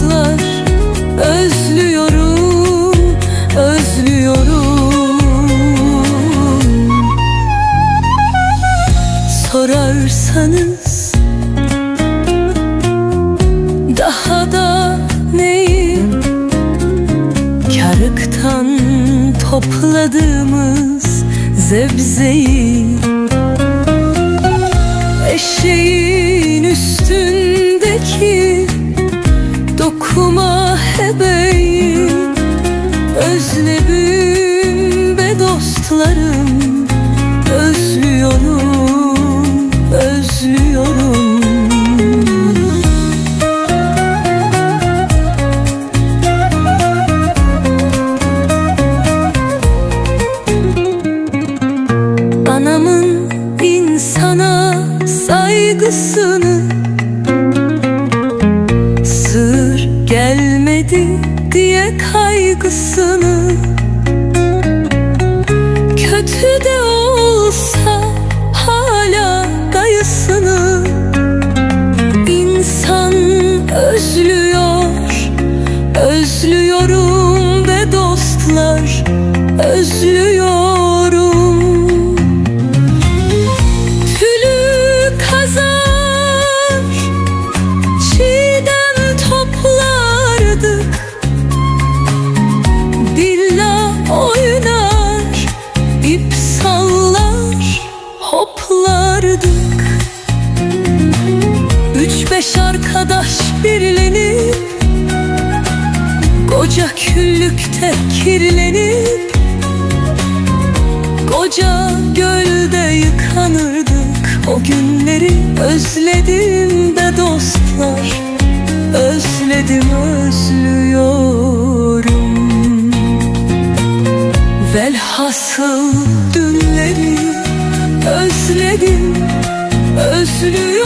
sokaklar Özlüyorum, özlüyorum. Sorarsanız Daha da neyim? Karıktan topladığımız zebzeyi Eşeğin üstündeki dokuma hebeyi Özledim be dostlarım. Özlüyorum, özlüyorum. Anamın insana saygısını kaygısını. Kötü de olsa hala dayısını. İnsan özlüyor, özlüyorum ve dostlar özlüyorum arkadaş birlenip Koca küllükte kirlenip Koca gölde yıkanırdık. O günleri özledim de dostlar Özledim özlüyorum. Velhasıl dünleri özledim özlüyorum